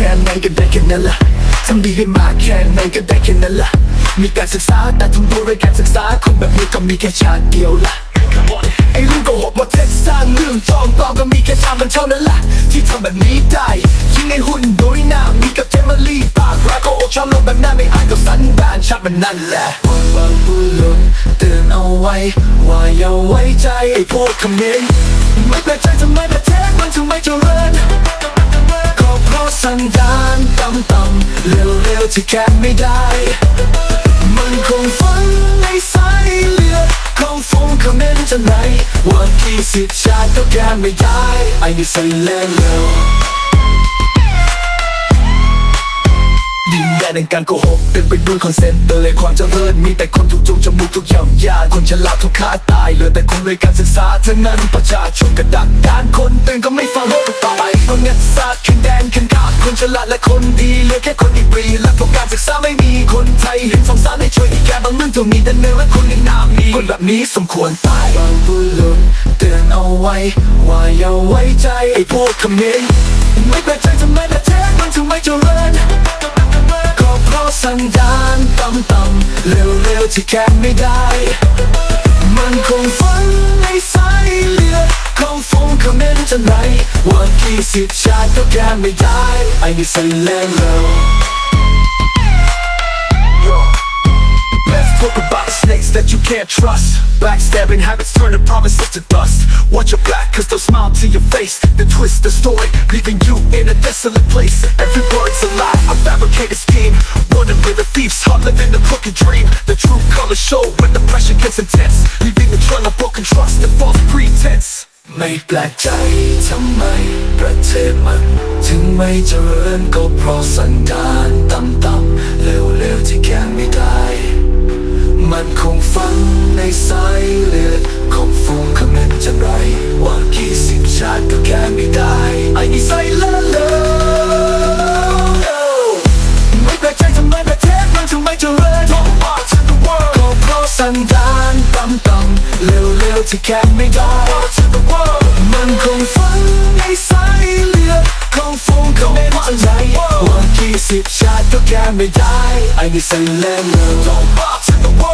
ค่ไหนก็ได้แค่นั้นละทำดีให้มากแค่ไหนก็ได้แค่นั้นละมีการศึกษาแต่ทำตัวด้วยการศึกษาคนแบบนี้ก็มีแค่ชาติเดียวละไอ้เรื่องโกหกมาเท็จสร้างเรื่องจองปลอมก็มีแค่ชาติมันเท่านั้นละที่ทำแบบนี้ได้ยิ่งไอ้หุ่นโดยหน้ามีกับเจมารีปากรักก็อกชอบลงแบบหน้าไม่อายก็สันดานชาติมันนั่นแหละบางผู้ลงเตือนเอาไว้ว่าอย่าไว้ใจไอ้พวกคอมเมนต์ไม่แปลกใจทำไมประเทศมันถึงไม่เจริญ ต่ำเร็วๆที่แค่ไม่ได้ มันคงฝังในสายเลือดของฟงคอมเมนต์จะไหนว่ากี่สิทธิ์ชาติก็แก้ไม่ได้ไอ้นี่ใส่แรงเร็วดินแดนแห่งการโกหกเต็มไปด้วยคอนเซนต์แต่เลยความเจริญมีแต่คนถูกจูงจมูกถูกย่ำยาคนฉลาดถูกฆ่าตายเหลือแต่คนเลยการศึกษาทั้งนั้นประชาชนกระดักการคนตื่นก็ไม่ฟังโลกต่อไปเพราะงัดซาดขึ้นแดนขึ้นขาคนฉลาดและคน กบางเรื่องต้องมีแต่เนื้อและคนในนามมีคนแบบนี้สมควรตายบางผู้ลุนเตือนเอาไว้ ว่าอย่าไว้ใจไอ้พวกคอมเมนต์ไม่แปลกใจทำไมประเทศมันถึงไม่เจริญก็เพราะสันดานต่ำๆเร็วๆที่แค่ไม่ได้ มันคงฝังในสายเลือดของฟงคอมเมนต์จะไหนว่ากี่สิบชาติก็แก้ไม่ได้ไอ้นี่ใส่แรงเร็ว Let's talk about snakes that you can't trust Backstabbing habits turn the promises to dust Watch your back cause they'll smile to your face Then twist the story, leaving you in a desolate place Every word's a lie, a fabricated scheme Running with a thief's heart, living a crooked dream The true colors show when the pressure gets intense Leaving the trail of broken trust and false pretense ไม่แปลกใจทำไมประเทศมัน ถึงไม่เจริญก็เพราะสันดานต่ำๆ สันดานต่ำๆเร็วๆที่แค่ไม่ได้มันคงฝังในสายเลือดของฟงคำนั้นจะไรว่ากี่สิบชาติก็แก้ไม่ได้ไอ้นี่ใส่แรงเลย Don't box in the world